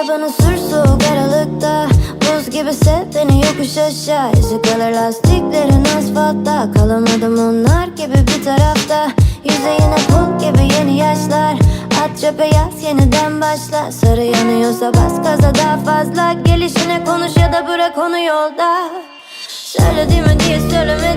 Arabanı sür soğuk aralıkta. Buz gibi sev beni yokuş aşağı. Yüzü lastiklerin asfaltta. Kalamadım onlar gibi bir tarafta. Yüzeyine pul gibi yeni yaşlar. At çöpe yaz yeniden başla. Sarı yanıyorsa bas gaza daha fazla. Gelişine konuş ya da bırak onu yolda. Söylediğimi diye söylemediğimi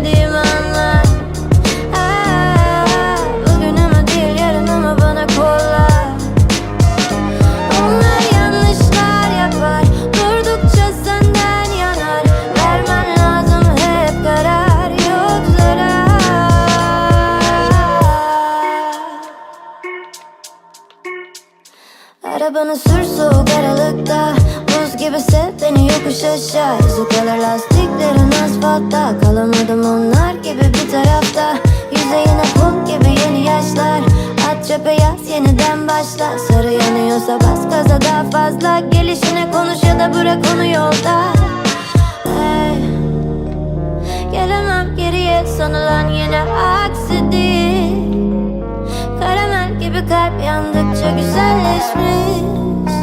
Arabanı sür soğuk aralıkta. Buz gibi sev beni yokuş aşağı. Yüzü kalır lastiklerin asfaltta. Kalamadım onlar gibi bir tarafta. Yüzeyine pul gibi yeni yaşlar. At çöpe yaz yeniden başla. Sarı yanıyorsa bas gaza daha fazla. Gelişine konuş ya da bırak onu yolda. Hey. Gelemem geriye. Sanılan yine aksi değil güzelleşmiş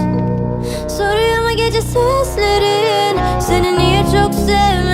Soruyor mu gece seslerin Seni niye çok sevmedim